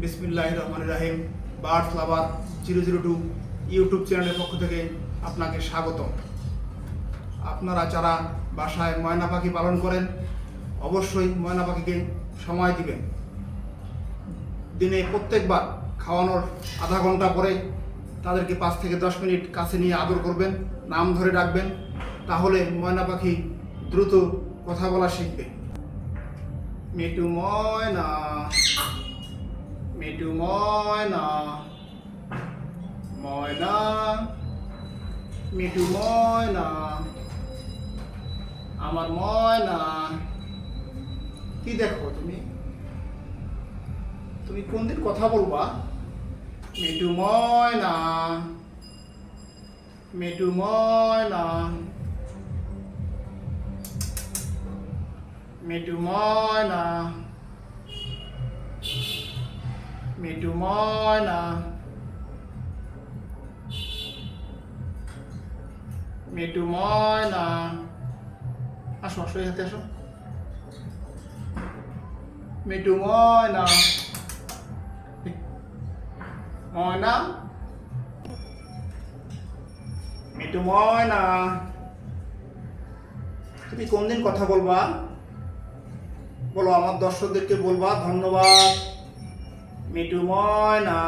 বিসমিল্লাহ রহমান রাহিম birds lover zero zero two YouTube চ্যানেলের পক্ষ থেকে আপনাকে স্বাগত আপনারা যারা বাসায় ময়না পাখি পালন করেন, অবশ্যই ময়না পাখিকে সময় দিবেন। দিনে প্রত্যেকবার খাওয়ানোর আধা ঘণ্টা পরে তাদেরকে পাঁচ থেকে দশ মিনিট কাছে নিয়ে আদর করবেন, নাম ধরে ডাকবেন, তাহলে ময়না পাখি দ্রুত কথা বলা শিখবে। মিটু ময়না মিটু ময়না ময়না মিটু ময়না আমার ময়না কি দেখো তুমি? তুমি কোন দিন কথা বলবা? মিটু ময়না মিটু ময়না মিটু ময়না মিটু ময়না মিটু ময়না আসো আসো এই হাতে আসো মিটু ময়না ময়না মিটু ময়না তুমি কোন দিন কথা বলবা? বলো, আমার দর্শকদেরকে বলবা, ধন্যবাদ। মিটু ময়না